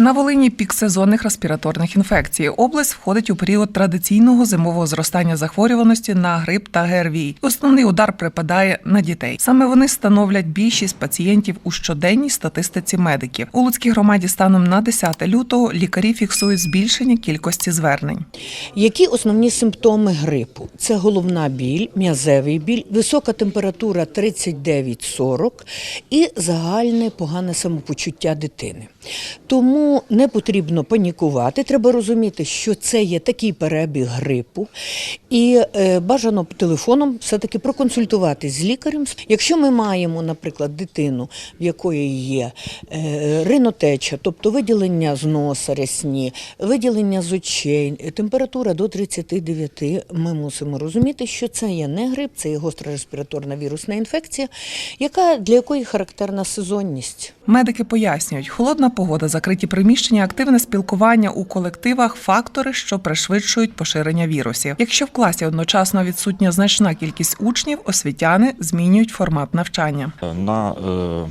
На Волині пік сезонних респіраторних інфекцій. Область входить у період традиційного зимового зростання захворюваності на грип та ГРВІ. Основний удар припадає на дітей. Саме вони становлять більшість пацієнтів у щоденній статистиці медиків. У Луцькій громаді станом на 10 лютого лікарі фіксують збільшення кількості звернень. Які основні симптоми грипу? Це головна біль, м'язевий біль, висока температура 39-40 і загальне погане самопочуття дитини. Тому не потрібно панікувати. Треба розуміти, що це є такий перебіг грипу, і е, бажано телефоном все-таки проконсультуватись з лікарем. Якщо ми маємо, наприклад, дитину, в якої є е, ринотеча, тобто виділення з носа рясні, виділення з очей, температура до 39, ми мусимо розуміти, що це є не грип, це є гостра респіраторна вірусна інфекція, яка для якої характерна сезонність. Медики пояснюють, холодна погода, закриті приміщення, активне спілкування у колективах фактори, що пришвидшують поширення вірусів. Якщо в класі одночасно відсутня значна кількість учнів, освітяни змінюють формат навчання. На е,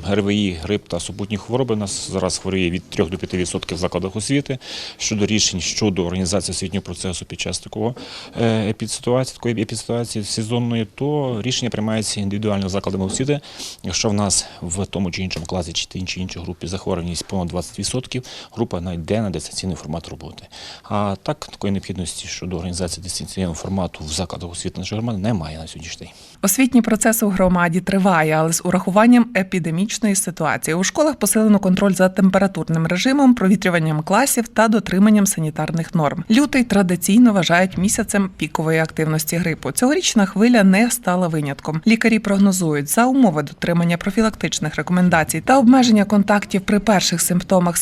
ГРВІ, грип та супутні хвороби нас зараз хворіє від 3 до 5% в закладах освіти. Щодо рішень щодо організації освітнього процесу під час такого е, епідситуації, такої епідситуації сезонної, то рішення приймається індивідуально закладами освіти. Якщо в нас в тому чи іншому класі чи чи іншій групі захворюваність понад 20%, група найде на дистанційний формат роботи. А так такої необхідності щодо організації дистанційного формату в закладах освіти нашої громади немає на сьогоднішній день. Освітній процес у громаді триває, але з урахуванням епідемічної ситуації. У школах посилено контроль за температурним режимом, провітрюванням класів та дотриманням санітарних норм. Лютий традиційно вважають місяцем пікової активності грипу. Цьогорічна хвиля не стала винятком. Лікарі прогнозують за умови дотримання профілактичних рекомендацій та обмеження контактів при перших симптомах.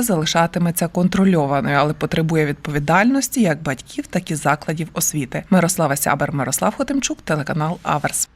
Ситуація залишатиметься контрольованою, але потребує відповідальності як батьків, так і закладів освіти. Мирослава Сябер, Мирослав Хотимчук, телеканал Аверс.